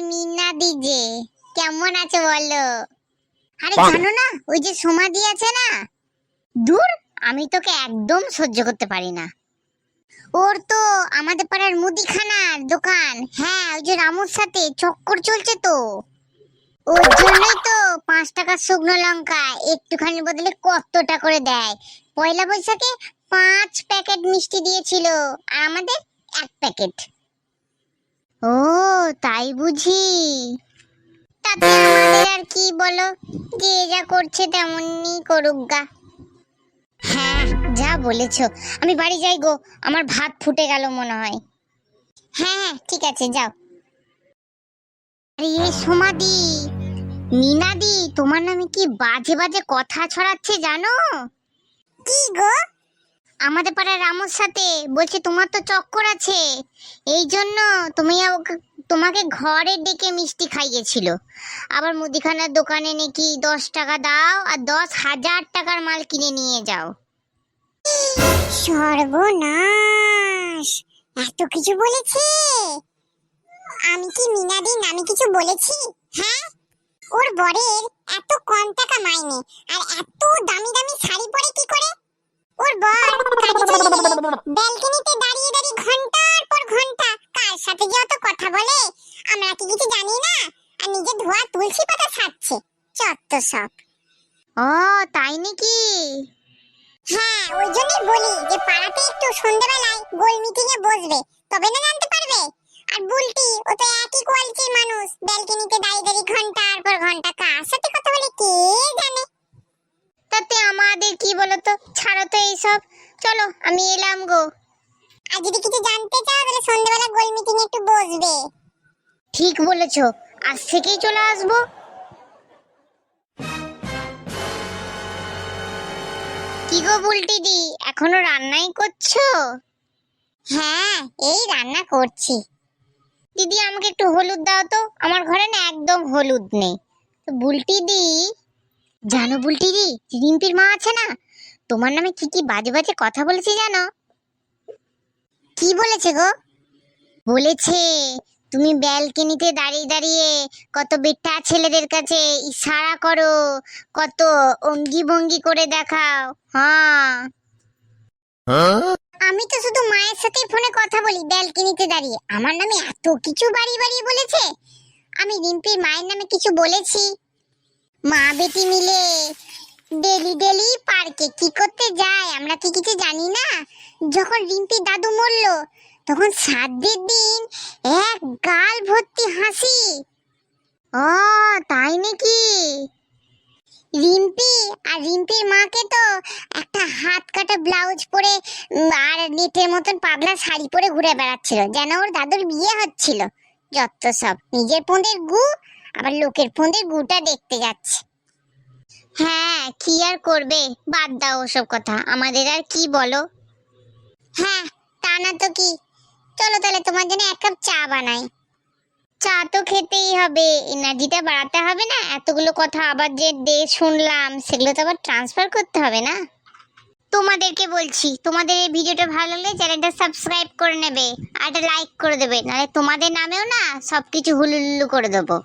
মিনা দিজে কেমন আছে বলো? আরে জানো না ওই যে সমাধি আছে না? দূর আমি তোকে একদম সহ্য করতে পারি না। ওর তো আমাদের পাড়ার মুদিখানার দোকান। হ্যাঁ ওই যে রামুর সাথে চক্কর চলছে তো। ওর জন্যই তো পাঁচ টাকার শুকনো লঙ্কা একটুখানি বদলে কতটা করে দেয়। পয়লা বৈশাখে পাঁচ প্যাকেট মিষ্টি দিয়েছিল আর আমাদের এক প্যাকেট। ও তাই বুঝি। তাতে আমাদের আর কি বলো? যে যা করছে তেমনই করুক গা। হ্যাঁ। যা বলেছ আমি বাড়ি যাই গো আমার ভাত ফুটে গেল মনে হয়। হ্যাঁ হ্যাঁ ঠিক আছে যাও। আরে এ সমাধি মিনাদি তোমার নামে কি বাজে বাজে কথা ছড়াচ্ছে জানো? কি গো? আমাদের পাড়ার রামুর সাথে। বলছে, তোমার তো চক্কর আছে। এই জন্য তুমি তোমাকে ঘরে ডেকে মিষ্টি খাইয়েছিল। আবার মুদিখানার দোকানে নাকি দশ টাকা দাও আর দশ হাজার টাকার মাল কিনে নিয়ে যাও। সর্বনাশ! এত কিছু বলেছে? আমি কি মিনাদিন আমি কিছু বলেছি? হ্যাঁ? ওর বরের এত কম টাকা মাইনে আর এত দামি দামি ওর বর। কাজে চলে গেলে ব্যালকনিতে দাঁড়িয়ে দাঁড়িয়ে ঘণ্টার পর ঘণ্টা কার সাথে যে অত কথা বলে? আমরা কি কিছু জানি না? আর নিজে ধোয়া তুলসী পাতা ছাড়ছে। চত্ব সব। ও তাই নাকি? হ্যাঁ ওই জন্যই বলি যে পাড়াতে একটু সন্ধ্যেবেলায় গোল মিটিং এ বসবে। তবে না জানতে পারবে? আর বুলটি ও তো একই কোয়ালিটির মানুষ। ব্যালকনিতে দাঁড়িয়ে দাঁড়িয়ে এইসব। চলো আমি এলাম গো। আর যদি কিছু জানতে চাও তাহলে সন্ধ্যেবেলা গোল মিটিং একটু বসবে। ঠিক বলেছ। আজ থেকেই চলে আসব। কি গো বুলটিদি এখনও রান্নাই করছ? হ্যাঁ এই রান্না করছি। দিদি আমাকে একটু হলুদ দাও তো। আমার ঘরে না একদম হলুদ নেই। তো বুলটিদি জানো বুলটিদি রিম্পির মা আছে না? তোমার নামে কি কি বাজে বাজে কথা বলেছে জানো? কি বলেছে গো? বলেছে তুমি ব্যালকনিতে দাঁড়িয়ে দাঁড়িয়ে কত বেটা ছেলেদের কাছে ইশারা করো কত অঙ্গি ভঙ্গি করে দেখাও। হ্যাঁ। আমি তো শুধু মায়ের সাথে ফোনে কথা বলি ব্যালকনিতে দাঁড়িয়ে। আমার নামে এত কিছু বাড়ি বাড়ি বলেছে? আমি রিম্পির মায়ের নামে কিছু বলেছি? মা বেটি মিলে ডেলি ডেলি পার্কে কি করতে যায়? আমরা কি কিছু জানি না? যখন রিম্পির দাদু মরলো, তখন সাতদের দিন এক গাল ভর্তি হাসি। ও, তাই নাকি? রিম্পি, আর রিম্পির মাকে তো একটা হাত কাটা ব্লাউজ পরে আর নেটের মতন পাবলা শাড়ি পরে ঘুরে বেড়াচ্ছিল। যেন ওর দাদুর বিয়ে হচ্ছিল। যত সব। নিজের ফোনের গু, আবার লোকের ফোনের গুটা দেখতে যাচ্ছে। হ্যাঁ কি আর করবে? বাদ দাও ওসব কথা। আমাদের আর কি বলো? হ্যাঁ তা না তো কি? চলো তাহলে তোমার জন্য এক কাপ চা বানাই। চা তো খেতেই হবে। এনার্জিটা বাড়াতে হবে না। এতগুলো কথা আবার যে ডে শুনলাম, সেগুলো তো আবার ট্রান্সফার করতে হবে না? তোমাদেরকে বলছি, তোমাদের এই ভিডিওটা ভালো লাগলে চ্যানেলটা সাবস্ক্রাইব করে নেবে, আর লাইক করে দেবে। নাহলে তোমাদের নামেও না সব কিছু হুলুলুলু করে দেবো।